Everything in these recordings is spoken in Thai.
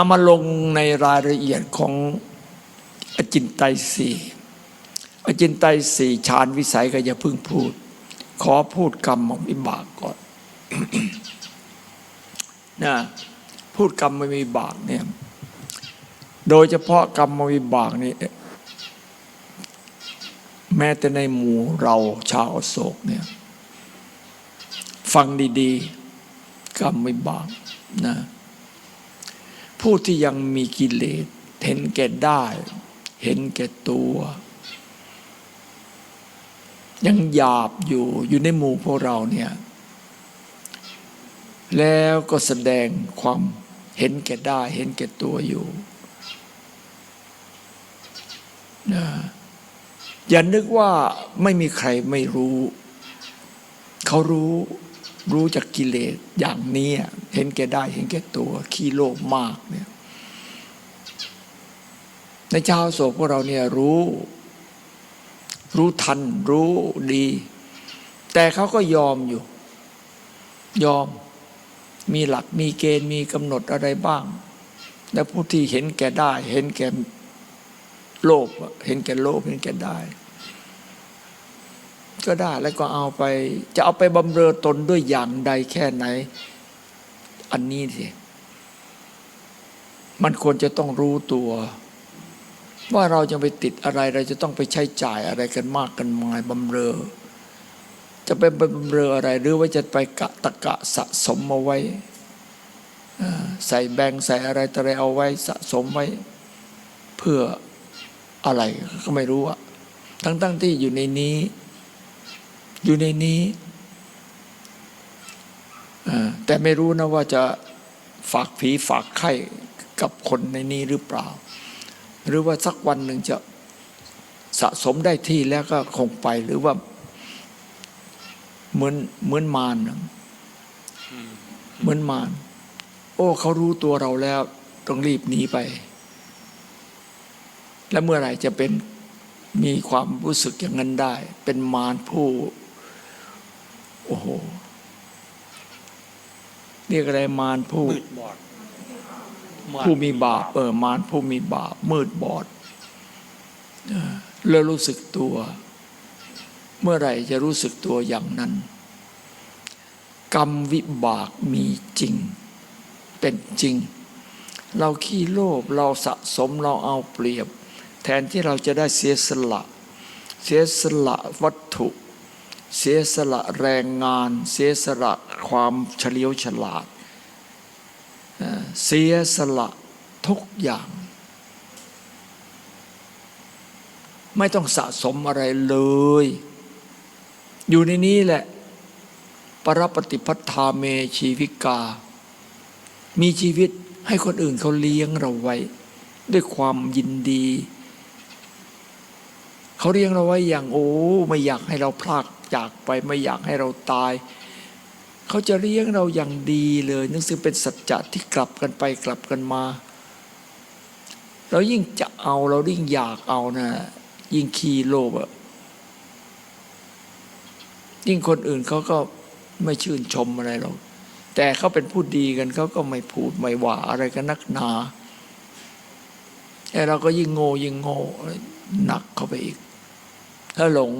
เอามาลงในรายละเอียดของอจินไตยสี่อจินไตยสี่ฌานวิสัยก็อย่าเพิ่งพูด ขอพูดกรรมวิบากก่อนนะพูดกรรมวิบากเนี่ยโดยเฉพาะกรรมวิบากนี่แม้แต่ในหมู่เราชาวโศกเนี่ยฟังดี ๆ กรรมวิบากนะ ผู้ที่ยังมีกิเลสเห็นแก่ได้ เห็นแก่ตัว ยังหยาบอยู่อยู่ในหมู่พวกเราเนี่ยแล้วก็แสดงความเห็นแก่ได้ เห็นแก่ตัวอยู่นะอย่านึกว่าไม่มีใครไม่รู้ เขารู้ รู้จากกิเลสอย่างนี้เห็นแก่ได้เห็นแก่ตัว ขี้โลภมากเนี่ยในชาวโศกพวกเราเนี่ยรู้ รู้ทัน รู้ดี แต่เขาก็ยอมอยู่ ยอมมีหลักมีเกณฑ์มีกำหนดอะไรบ้าง และผู้ที่เห็นแก่ได้ เห็นแก่โลภเห็นแก่โลภเห็นแก่ได้ ก็ได้แล้วก็เอาไป จะเอาไปบำเรอตนด้วยอย่างใดแค่ไหน อันนี้สิมันควรจะต้องรู้ตัว ว่าเราจะไปติดอะไรเราจะต้องไปใช้จ่ายอะไรกันมากกันมายบำเรอ จะไปบำเรออะไร หรือว่าจะไปกะตะกะสะสมเอาไว้ใส่แบงใส่อะไรต่ออะไรเอาไว้สะสมไว้ เพื่ออะไรก็ไม่รู้อะทั้งๆที่อยู่ในนี้ อยู่ในนี้แต่ไม่รู้นะว่าจะฝากผีฝากไข้กับคนในนี้หรือเปล่า หรือว่าสักวันหนึ่งจะสะสมได้ที่แล้วก็คงไปหรือว่าเหมือนเหมือนมารเหมือนมารโอ้เขารู้ตัวเราแล้วต้องรีบหนีไป แล้วเมื่อไหร่จะเป็นมีความรู้สึกอย่างนั้นได้ เป็นมารผู้ โอ้โหเรียกอะไรมารผู้มืดบอดผู้มีบาปเออมารผู้มีบาปมืดบอดเออแล้วรู้สึกตัว เมื่อไหร่จะรู้สึกตัวอย่างนั้น กรรมวิบากมีจริง เป็นจริง เราขี้โลภเราสะสมเราเอาเปรียบ แทนที่เราจะได้เสียสละ เสียสละวัตถุ เสียสละแรงงาน เสียสละความเฉลียวฉลาด เสียสละทุกอย่าง ไม่ต้องสะสมอะไรเลย อยู่ในนี้แหละ ปรปฏิพัทธาเมชีวิกา มีชีวิตให้คนอื่นเขาเลี้ยงเราไว้ ด้วยความยินดี เขาเลี้ยงเราไว้อย่างโอ้ ไม่อยากให้เราพลาก จากไปไม่อยากให้เราตาย เขาจะเลี้ยงเราอย่างดีเลยนั่นซึ่งเป็นสัจจะที่กลับกันไปกลับกันมา เรายิ่งจะเอาเรายิ่งอยากเอานะยิ่งขี้โลภอะยิ่งคนอื่นเขาก็ไม่ชื่นชมอะไรหรอกแต่เขาเป็นผู้ดีกันเขาก็ไม่พูดไม่ว่าอะไรกันนักหนาแต่เราก็ยิ่งโง่ยิ่งโง่หนักเข้าไปอีกถ้าหลง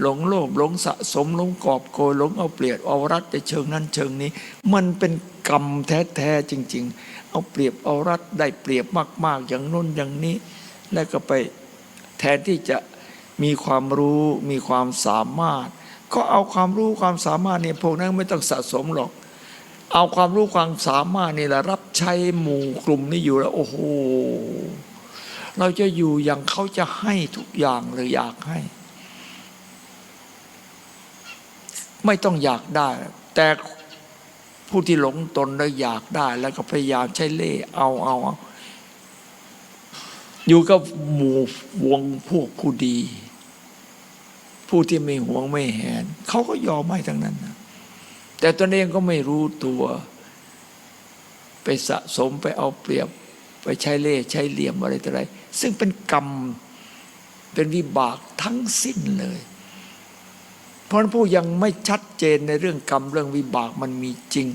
หลงโลภหลงสะสมหลงกอบโกยหลงเอาเปรียบเอารัดในเชิงนั้นเชิงนี้ มันเป็นกรรมแท้ๆจริง ๆ เอาเปรียบเอารัดได้เปรียบมาก ๆ อย่างนู้นอย่างนี้ แล้วก็ไปแทนที่จะมีความรู้มีความสามารถ ก็เอาความรู้ความสามารถเนี่ยพวกนั้นไม่ต้องสะสมหรอก เอาความรู้ความสามารถนี่แหละรับใช้หมู่กลุ่มนี้อยู่แล้วโอ้โหเราจะอยู่อย่างเขาจะให้ทุกอย่างเลยอยากให้ ไม่ต้องอยากได้ แต่ผู้ที่หลงตนแล้วอยากได้ แล้วก็พยายามใช้เล่เอาเอาเอาอยู่กับหมู่วงพวกผู้ดี ผู้ที่ไม่หวงไม่แหนเขาก็ยอมให้ทั้งนั้นนะแต่ตนเองก็ไม่รู้ตัว ไปสะสมไปเอาเปรียบ ไปใช้เล่ใช้เหลี่ยมอะไรต่ออะไร ซึ่งเป็นกรรมเป็นวิบากทั้งสิ้นเลย ราะผู้ยังไม่ชัดเจนในเรื่องกรรมเรื่องวิบากมันมีจริง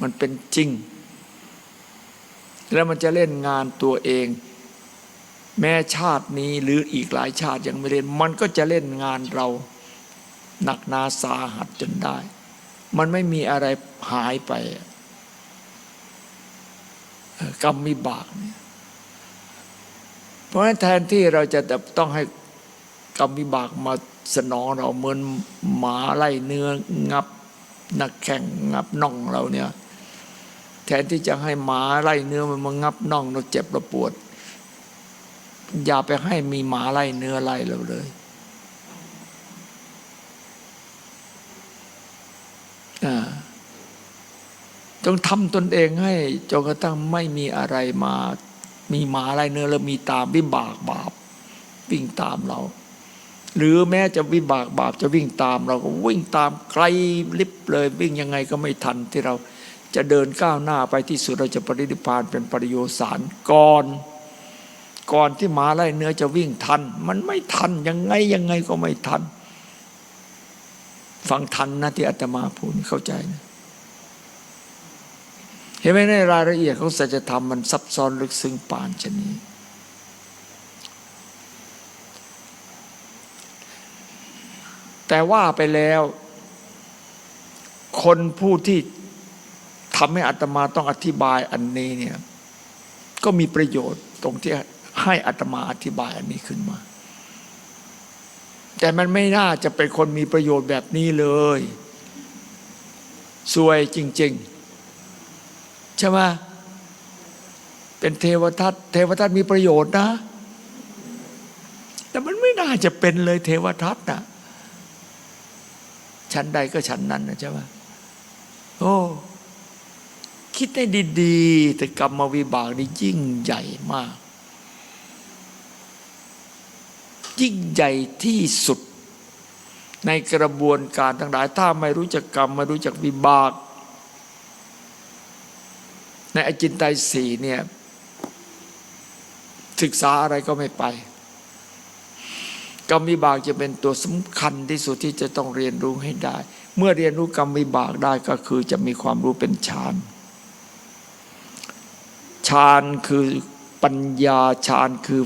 มันเป็นจริง แล้วมันจะเล่นงานตัวเอง แม้ชาตินี้หรืออีกหลายชาติยังไม่เล่น มันก็จะเล่นงานเราหนักนาสาหัสจนได้ มันไม่มีอะไรหายไปกรรมมีบากเนี่ยเพราะฉะนั้นแทนที่เราจะต้องให้กรรมวิบากมาสนองเราเหมือนหมาไล่เนื้องับนักแข่งงับน่องเราเนี่ยแทนที่จะให้หมาไล่เนื้อมันมางับน่องเราเจ็บเราปวด อย่าไปให้มีหมาไล่เนื้อไล่เราเลยต้องทำตนเองให้จนกระทั่งไม่มีอะไรมา มีหมาไล่เนื้อแล้วมีตามวิบากบาปวิ่งตามเรา หรือแม้จะวิบากบาปจะวิ่งตาม เราก็วิ่งตามไกลลิบเลย วิ่งยังไงก็ไม่ทันที่เราจะเดินก้าวหน้าไปที่สุดเราจะปรินิพานเป็นปริโยสารก่อน ก่อนที่หมาไล่เนื้อจะวิ่งทัน มันไม่ทันยังไงยังไงก็ไม่ทัน ฟังทันนะที่อาตมาพูดเข้าใจนะเห็นไหมในรายละเอียดของสัจธรรมมันซับซ้อนลึกซึ้งปานชน แต่ว่าไปแล้ว คนผู้ที่ทำให้อัตมาต้องอธิบายอันนี้เนี่ย ก็มีประโยชน์ตรงที่ให้อัตมาอธิบายอันนี้ขึ้นมา แต่มันไม่น่าจะเป็นคนมีประโยชน์แบบนี้เลยสวยจริง ๆ ใช่ไหมเป็นเทวทัตเทวทัตมีประโยชน์นะ แต่มันไม่น่าจะเป็นเลยเทวทัตนะ ชั้นใดก็ชั้นนั้นนะใช่ไหมโอ้คิดให้ดีๆ แต่กรรมวิบากนี่ยิ่งใหญ่มาก ยิ่งใหญ่ที่สุด ในกระบวนการทั้งหลาย ถ้าไม่รู้จักกรรม ไม่รู้จักวิบาก ในอจินไตยสี่เนี่ยศึกษาอะไรก็ไม่ไป กรรมวิบากจะเป็นตัวสำคัญที่สุดที่จะต้องเรียนรู้ให้ได้ เมื่อเรียนรู้กรรมวิบากได้ก็คือจะมีความรู้เป็นฌานฌานคือปัญญาฌานคือ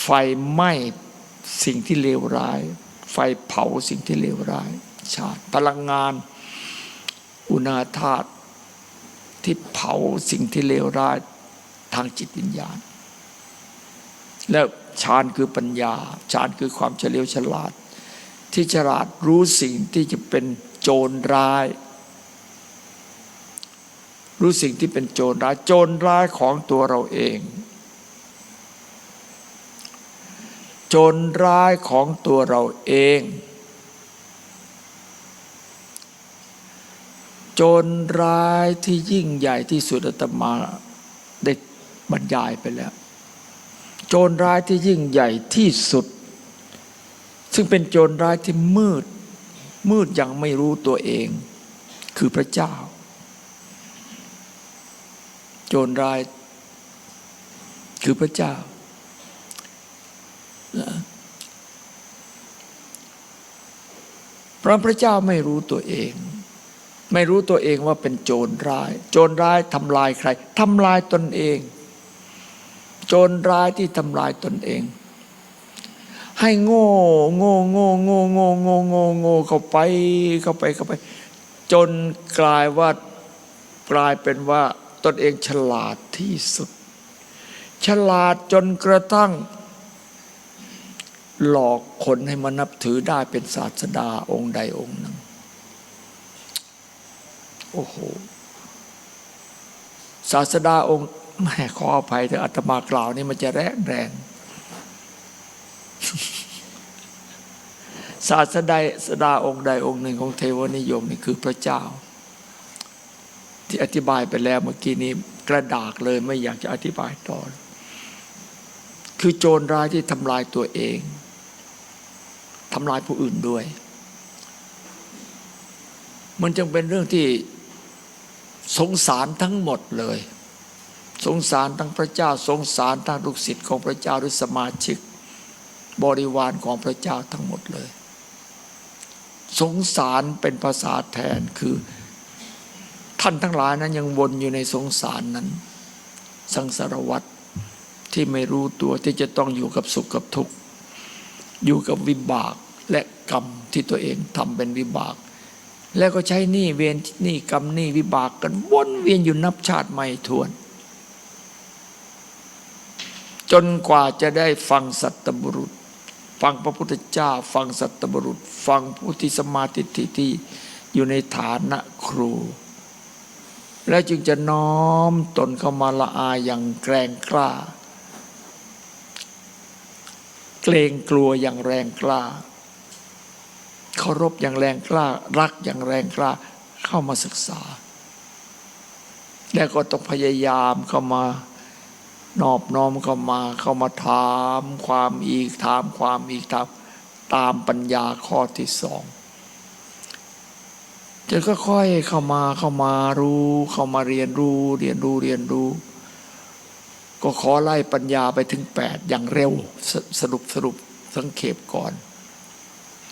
ไฟไหม้สิ่งที่เลวร้าย ไฟเผาสิ่งที่เลวร้ายฌานพลังงาน อุณาธาตุที่เผาสิ่งที่เลวร้ายทางจิตวิญญาณ แล้ว ฌานคือปัญญาฌานคือความเฉลียวฉลาด ที่ฉลาดรู้สิ่งที่จะเป็นโจรร้าย รู้สิ่งที่เป็นโจรร้ายโจรร้ายของตัวเราเอง โจรร้ายของตัวเราเอง โจรร้ายที่ยิ่งใหญ่ที่สุดอาตมาได้บรรยายไปแล้ว โจรร้ายที่ยิ่งใหญ่ที่สุด ซึ่งเป็นโจรร้ายที่มืด มืดยังไม่รู้ตัวเอง คือพระเจ้า โจรร้ายคือพระเจ้า เพราะพระเจ้าไม่รู้ตัวเอง ไม่รู้ตัวเองว่าเป็นโจรร้าย โจรร้ายทำลายใครทำลายตนเอง จรร้ายที่ทำลายตนเอง ให้โง่โง่โง่โง่โง่โง่โง่โง่เข้าไปเข้าไปเข้าไป จนกลายว่ากลายเป็นว่าตนเองฉลาดที่สุด ฉลาดจนกระทั่ง หลอกคนให้มานับถือได้เป็นศาสดาองค์ใดองค์หนึ่งโอ้โหศาสดาองค์ แม่ขออภัยแต่อาตมากล่าวนี่มันจะแรงแรงศาสดาสดาองค์ใดองค์หนึ่งของเทวนิยมนี่คือพระเจ้า ที่อธิบายไปแล้วเมื่อกี้นี้กระดากเลยไม่อยากจะอธิบายต่อคือโจรร้ายที่ทำลายตัวเองทำลายผู้อื่นด้วย มันจึงเป็นเรื่องที่สงสารทั้งหมดเลย สงสารทั้งพระเจ้า สงสารทั้งลูกศิษย์ของพระเจ้าหรือสมาชิก บริวารของพระเจ้าทั้งหมดเลย สงสารเป็นภาษาแทนคือ ท่านทั้งหลายนั้นยังวนอยู่ในสงสารนั้น สังสารวัฏที่ไม่รู้ตัวที่จะต้องอยู่กับสุขกับทุกข์อยู่กับวิบากและกรรมที่ตัวเองทำเป็นวิบาก แล้วก็ใช้หนี้เวรหนี้กรรมหนี้วิบากกันวนเวียนอยู่นับชาติไม่ทวน จนกว่าจะได้ฟังสัตบุรุษ ฟังพระพุทธเจ้า ฟังสัตบุรุษ ฟังผู้ที่สมาธิที่อยู่ในฐานะครู แล้วจึงจะน้อมตนเข้ามาละอายอย่างแกรงกล้า เกรงกลัวอย่างแรงกล้าเคารพอย่างแรงกล้า รักอย่างแรงกล้าเข้ามาศึกษา แล้วก็ต้องพยายามเข้ามา นอบน้อมเข้ามาเข้ามาถามความอีกถามความอีกถามตามปัญญาข้อที่สองจะก็ค่อยเข้ามาเข้ามารู้ เข้ามาเรียนรู้เรียนรู้เรียนรู้ ก็ขอไล่ปัญญาไปถึงแปดอย่างเร็วสสรุปสรุปสังเขปก่อน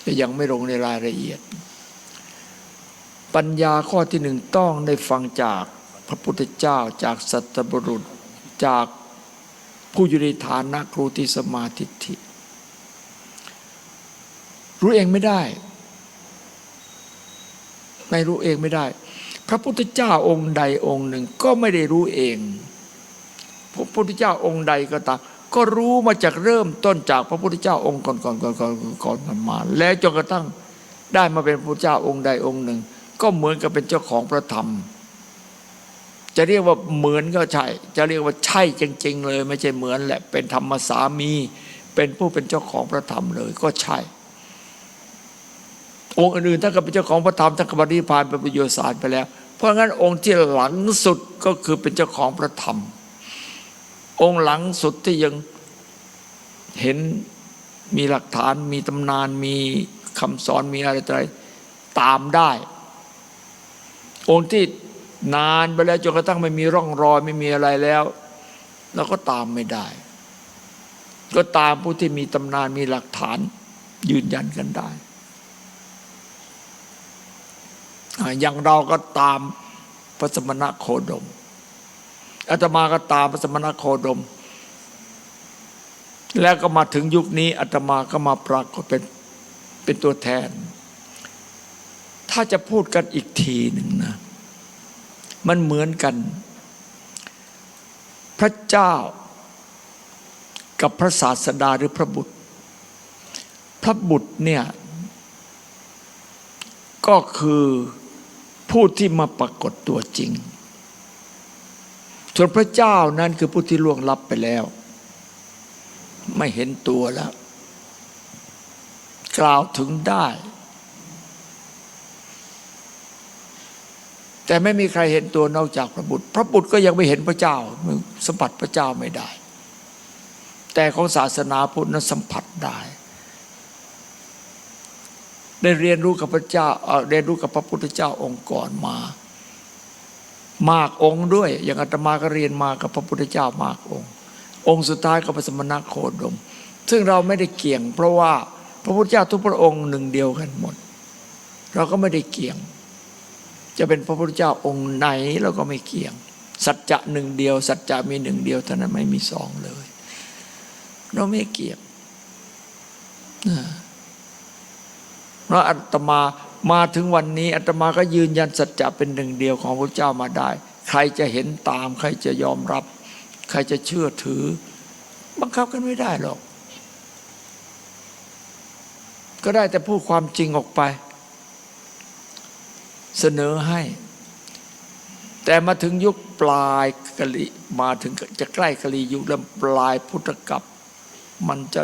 จะยังไม่ลงในรายละเอียด ปัญญาข้อที่หนึ่งต้องได้ฟังจากพระพุทธเจ้าจากสัตบุรุษจาก ผู้อยู่ในฐานะครูติสมาธิฐิรู้เองไม่ได้ ไม่รู้เองไม่ได้ พระพุทธเจ้าองค์ใดองค์หนึ่งก็ไม่ได้รู้เอง พระพุทธเจ้าองค์ใดก็ตามก็รู้มาจากเริ่มต้นจากพระพุทธเจ้าองค์ก่อนก่อนก่อนก่อนก่อนก่อนมา แล้วจนกระทั่งได้มาเป็นพระพุทธเจ้าองค์ใดองค์หนึ่ง ก็เหมือนกับเป็นเจ้าของพระธรรม จะเรียกว่าเหมือนก็ใช่ จะเรียกว่าใช่จริง ๆ เลย ไม่ใช่เหมือนแหละ เป็นธรรมสามี เป็นผู้เป็นเจ้าของพระธรรมเลยก็ใช่ องค์อื่นๆถ้าก็เป็นเจ้าของพระธรรมท่านก็บริพานเป็นประโยชน์สารไปแล้ว เพราะงั้นองค์ที่หลังสุดก็คือเป็นเจ้าของพระธรรม องค์หลังสุดที่ยังเห็นมีหลักฐานมีตำนานมีคำสอนมีอะไรต่ออะไรตามได้ องค์ที่ นานไปแล้วจนกระทั่งไม่มีร่องรอยไม่มีอะไรแล้วเราก็ตามไม่ได้ ก็ตามผู้ที่มีตำนานมีหลักฐานยืนยันกันได้อย่างเราก็ตามพระสมณะโคดมอาตมาก็ตามพระสมณะโคดม แล้วก็มาถึงยุคนี้อาตมาก็มาปรากฏเป็นเป็นตัวแทน ถ้าจะพูดกันอีกทีหนึ่งนะ มันเหมือนกัน พระเจ้า กับพระศาสดาหรือพระบุตร พระบุตรเนี่ย ก็คือผู้ที่มาปรากฏตัวจริง ส่วนพระเจ้านั้นคือผู้ที่ล่วงลับไปแล้ว ไม่เห็นตัวแล้ว กล่าวถึงได้ แต่ไม่มีใครเห็นตัวนอกจากพระบุตร พระบุตรก็ยังไม่เห็นพระเจ้าสัมผัสพระเจ้าไม่ได้ แต่ของศาสนาพุทธนั้นสัมผัสได้ ได้เรียนรู้กับพระเจ้าเรียนรู้กับพระพุทธเจ้าองค์ก่อนมา มากองค์ด้วย อย่างอาตมาก็เรียนมากับพระพุทธเจ้ามากองค์ องค์สุดท้ายก็พระสมณโคดม ซึ่งเราไม่ได้เกี่ยง เพราะว่าพระพุทธเจ้าทุกพระองค์หนึ่งเดียวกันหมด เราก็ไม่ได้เกี่ยง จะเป็นพระพุทธเจ้าองค์ไหนเราก็ไม่เกี่ยง สัจจะหนึ่งเดียว สัจจะมีหนึ่งเดียวเท่านั้นไม่มีสองเลย เราไม่เกี่ยงนะเพราะอาตมามาถึงวันนี้อาตมาก็ยืนยันสัจจะเป็นหนึ่งเดียวของพระเจ้ามาได้ ใครจะเห็นตาม ใครจะยอมรับ ใครจะเชื่อถือ บังคับกันไม่ได้หรอก ก็ได้แต่พูดความจริงออกไป เสนอให้ แต่มาถึงยุคปลายกะลิมาถึงจะใกล้กะลียุคแล้วปลายพุทธกับมันจะ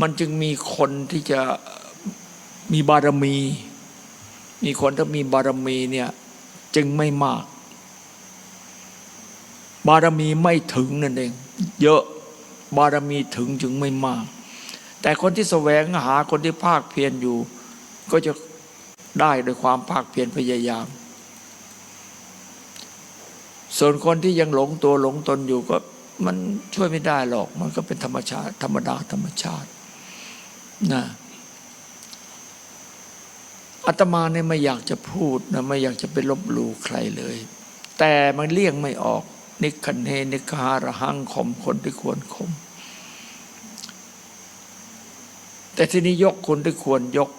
มันจึงมีคนที่จะมีบารมี มีคนที่มีบารมีเนี่ยจึงไม่มาก บารมีไม่ถึงนั่นเอง เยอะบารมีถึงจึงไม่มาก แต่คนที่แสวงหาคนที่ภาคเพียรอยู่ ก็จะ ได้โดยความภาคเพียรพยายาม ส่วนคนที่ยังหลงตัวหลงตนอยู่ก็มันช่วยไม่ได้หรอก มันก็เป็นธรรมชาติ ธรรมดาธรรมชาตินะอาตมาเนี่ยไม่อยากจะพูดนะไม่อยากจะไปลบหลู่ใครเลย แต่มันเลี่ยงไม่ออก นิคันเฮนิคาระหังขมคนที่ควรขมแต่ที่นี้ยกคนที่ควรยก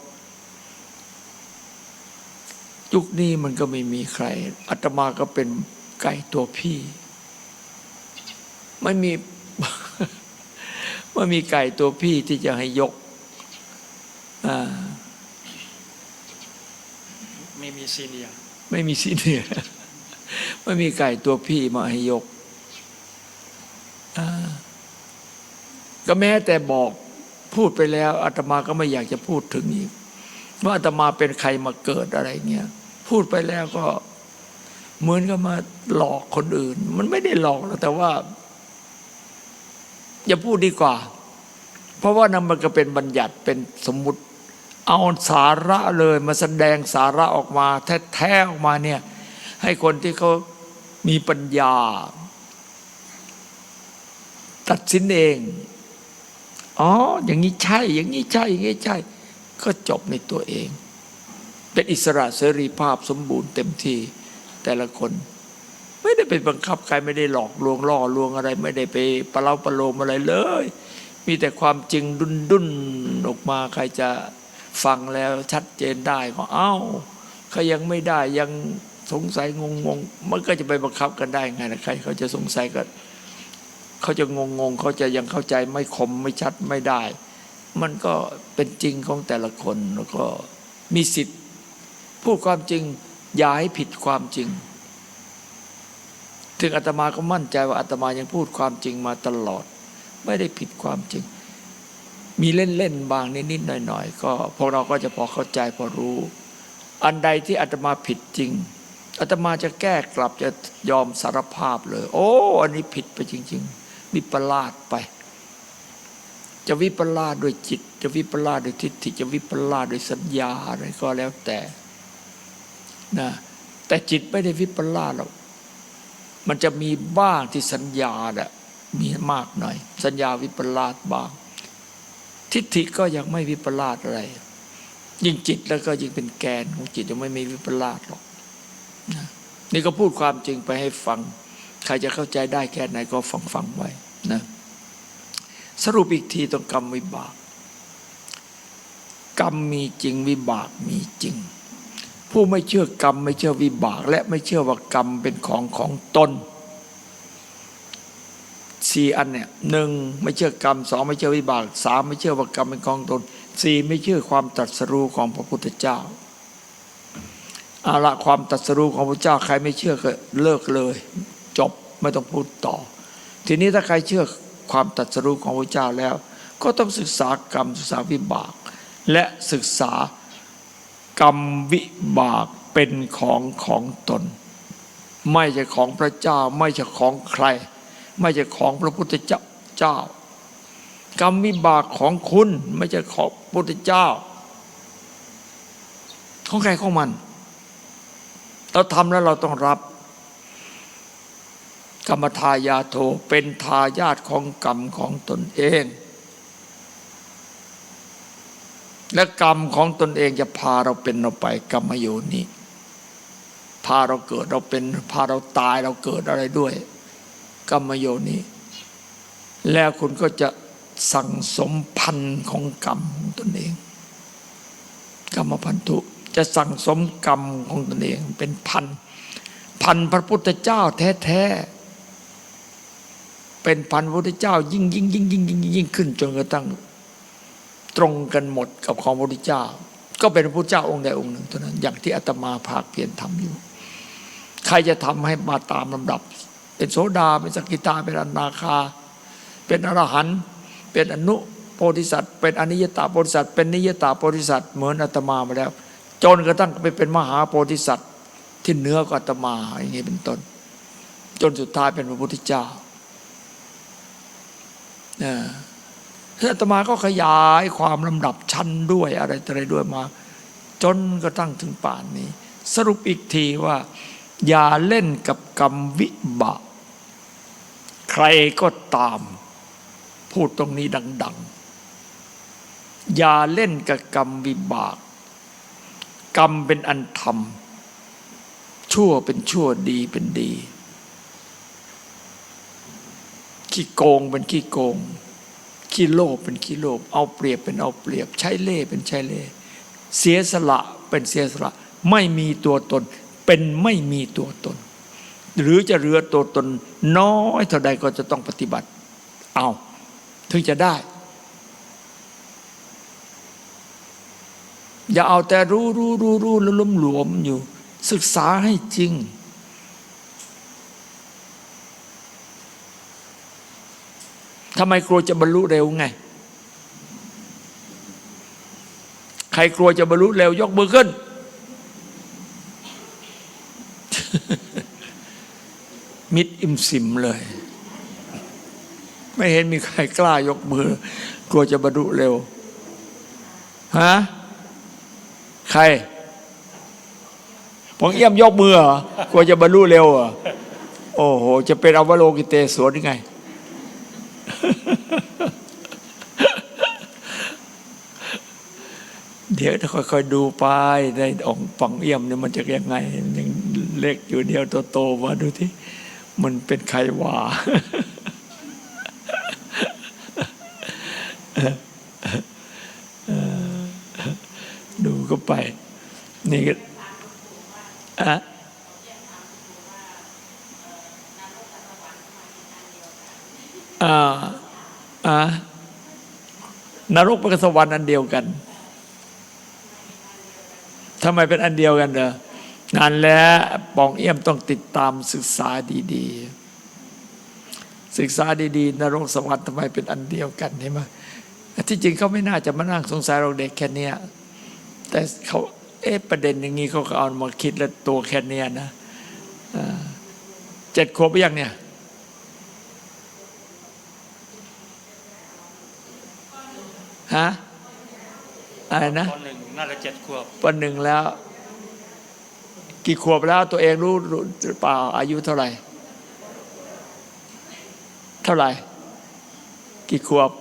ยุคนี้มันก็ไม่มีใครอาตมาก็เป็นไก่ตัวพี่ ไม่มีไม่มีไก่ตัวพี่ที่จะให้ยกอ่าไม่มีซีเนียร์ไม่มีซีเนียร์ไม่มีไก่ตัวพี่มาให้ยกอ่าก็แม้แต่บอกพูดไปแล้วอาตมาก็ไม่อยากจะพูดถึงอีกว่าอาตมาเป็นใครมาเกิดอะไรเงี้ย พูดไปแล้วก็เหมือนกับมาหลอกคนอื่น มันไม่ได้หลอกหรอกแต่ว่า อย่าพูดดีกว่า เพราะว่านั่นมันก็เป็นบัญญัติเป็นสมมุติ เอาสาระเลยมาแสดงสาระออกมาแท้ๆออกมาเนี่ย ให้คนที่เขามีปัญญา ตัดสินเอง อ๋อ อย่างนี้ใช่ อย่างนี้ใช่ อย่างนี้ใช่ ก็จบในตัวเอง เป็นอิสระเสรีภาพสมบูรณ์เต็มที่แต่ละคน ไม่ได้ไปบังคับใครไม่ได้หลอกลวงล่อลวงอะไร ไม่ได้ไปประเล้าประโลมอะไรเลย มีแต่ความจริงดุนดุนออกมาใครจะฟังแล้วชัดเจนได้ก็เอ้าใครยังไม่ได้ยังสงสัยงงงมันก็จะไปบังคับกันได้ไงนะใครเขาจะสงสัยก็เขาจะงงงๆเขาจะยังเข้าใจไม่คมไม่ชัดไม่ได้ มันก็เป็นจริงของแต่ละคนแล้วก็มีสิทธิ์ พูดความจริง อย่าให้ผิดความจริง ถึงอาตมาก็มั่นใจว่าอาตมายังพูดความจริงมาตลอด ไม่ได้ผิดความจริง มีเล่นๆบางนิดๆหน่อยๆก็พวกเราก็จะพอเข้าใจพอรู้ อันใดที่อาตมาผิดจริงอาตมาจะแก้กลับจะยอมสารภาพเลย โอ้ อันนี้ผิดไปจริง ๆ วิปลาสไป จะวิปลาสด้วยจิต จะวิปลาสด้วยทิฏฐิจะวิปลาสด้วยสัญญาอะไรก็แล้วแต่ นะแต่จิตไม่ได้วิปลาสหรอกมันจะมีบ้างที่สัญญาแหละมีมากหน่อย สัญญาวิปลาสบ้าง ทิฏฐิก็ยังไม่วิปลาสอะไร ยิ่งจิตแล้วก็ยิ่งเป็นแกนของจิตยังไม่มีวิปลาสหรอกนะนี่ก็พูดความจริงไปให้ฟัง ใครจะเข้าใจได้แค่ไหนก็ฟังฟังไว้นะสรุปอีกทีต้องกรรมวิบาก กรรมมีจริงวิบากมีจริง ผู้ไม่เชื่อกรรม ไม่เชื่อวิบาก และไม่เชื่อว่ากรรมเป็นของของตนสี่อันเนี่ยหนึ่งไม่เชื่อกรรมสองไม่เชื่อวิบากสามไม่เชื่อว่ากรรมเป็นของตนสี่ไม่เชื่อความตรัสรู้ของพระพุทธเจ้าอาละความตรัสรู้ของพระเจ้า ใครไม่เชื่อก็เลิกเลย จบไม่ต้องพูดต่อ ทีนี้ถ้าใครเชื่อความตรัสรู้ของพระเจ้าแล้ว ก็ต้องศึกษากรรมศึกษาวิบาก และศึกษา กรรมวิบากเป็นของของตน ไม่ใช่ของพระเจ้า ไม่ใช่ของใคร ไม่ใช่ของพระพุทธเจ้าเจ้า กรรมวิบากของคุณ ไม่ใช่ของพระพุทธเจ้า ของใครของมัน เราทำแล้วเราต้องรับ กรรมทายาโทเป็นทายาทของกรรมของตนเอง และกรรมของตนเองจะพาเราเป็นเราไปกรรมโยนิพาเราเกิดเราเป็นพาเราตายเราเกิดอะไรด้วย กรรมโยนิแล้วคุณก็จะสั่งสมพันธ์ของกรรมของตนเอง กรรมพันธุจะสั่งสมกรรมของตนเองเป็นพัน พันพระพุทธเจ้าแท้ๆเป็นพันพระพุทธเจ้า ยิ่งยิ่งยิ่งยิ่งยิ่งยิ่งขึ้นจนกระทั่ง ตรงกันหมดกับของพระพุทธเจ้า ก็เป็นพระพุทธเจ้าองค์ใดองค์หนึ่งเท่านั้นอย่างที่อาตมาภาคเพียรทำอยู่ ใครจะทำให้มาตามลำดับ เป็นโสดาเป็นสกิทาเป็นอนาคา เป็นอรหันต์เป็นอนุโพธิสัตว์เป็นอนิยตาโพธิสัตว์เป็นนิยตาโพธิสัตว์เหมือนอาตมามาแล้ว จนกระทั่งไปเป็นมหาโพธิสัตว์ที่เหนือกว่าอาตมาอย่างนี้เป็นต้น จนสุดท้ายเป็นพระพุทธเจ้าเนี่อาตมาก็ขยายความลำดับชั้นด้วยอะไรต่ออะไรด้วยมา จนกระทั่งถึงป่านนี้ สรุปอีกทีว่า อย่าเล่นกับกรรมวิบากใครก็ตาม พูดตรงนี้ดัง ๆ อย่าเล่นกับกรรมวิบาก กรรมเป็นอันธรรม ชั่วเป็นชั่วดีเป็นดี ขี้โกงเป็นขี้โกง ขี้โลภเป็นขี้โลภเอาเปรียบเป็นเอาเปรียบ ใช้เล่เป็นใช้เล่เสียสละเป็นเสียสละ ไม่มีตัวตน เป็นไม่มีตัวตน หรือจะเหลือตัวตน น้อยเท่าใดก็จะต้องปฏิบัติ เอาถึงจะได้ อย่าเอาแต่รู้รู้รู้รู้แล้วล้มหลวมอยู่ ศึกษาให้จริง ทำไมกลัวจะบรรลุเร็วไง ใครกลัวจะบรรลุเร็วยกมือขึ้น มิดอิมสิมเลย ไม่เห็นมีใครกล้ายกมือ กลัวจะบรรลุเร็วฮะใครพองเอี่ยมยกมือเหรอกลัวจะบรรลุเร็วเหรอโอ้โห จะเป็นอวโลกิเตสวนยังไง เดี๋ยวถ้าค่อยๆดูไปในองค์ปังเอี่ยมเนี่ยมันจะยังไงยังเล็กอยู่เดียวโตๆมาดูที่มันเป็นใครหว่าดูก็ไป นี่ก็อะอ่าอ่านรกกับสวรรค์อันเดียวกัน ทำไมเป็นอันเดียวกันเนอะนั่นแหละปองเอี่ยมต้องติดตามศึกษาดีๆ ศึกษาดีๆนรกสวรรค์ทำไมเป็นอันเดียวกันเห็นไหมที่จริงเขาไม่น่าจะมานั่งสงสัยเราเด็กแค่นี้แต่เขาเอ๊ะประเด็นอย่างนี้เขาก็เอามาคิดแล้วตัวแค่เนี้ยนะเจ็ดขวบไปยังเนี่ยฮะอะไรนะ น่าจะเจ็ดขวบวันหนึ่งแล้ว กี่ขวบแล้วตัวเองรู้หรือเปล่าอายุเท่าไหร่ เท่าไหร่ กี่ขวบ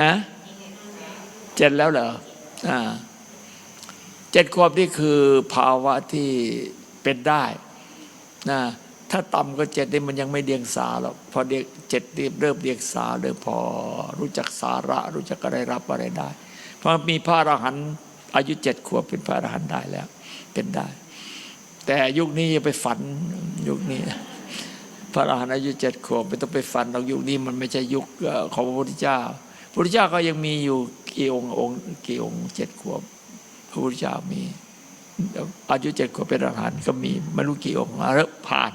ฮะเจ็ดแล้วเหรออ่าเจ็ดขวบนี่คือภาวะที่เป็นได้นะ ถ้าต่ำก็เจ็ดนี่มันยังไม่เดียงสาหรอกพอเดียงเจ็ดเริ่มเดียงสาเริ่มพอรู้จักสาระ รู้จักอะไรรับอะไรได้ เพราะมีพระอรหันต์อายุเจ็ดขวบเป็นพระอรหันต์ได้แล้ว เป็นได้ แต่ยุคนี้อย่าไปฝันยุคนี้พระอรหันต์อายุเจ็ดขวบไม่ต้องไปฝันเรายุคนี้มันไม่ใช่ยุคของพระพุทธเจ้า พระพุทธเจ้าก็ยังมีอยู่กี่องค์องค์กี่องค์เจ็ดขวบ พระพุทธเจ้ามีอายุเจ็ดขวบเป็นอรหันต์ก็มีไม่รู้กี่องค์แล้วผ่าน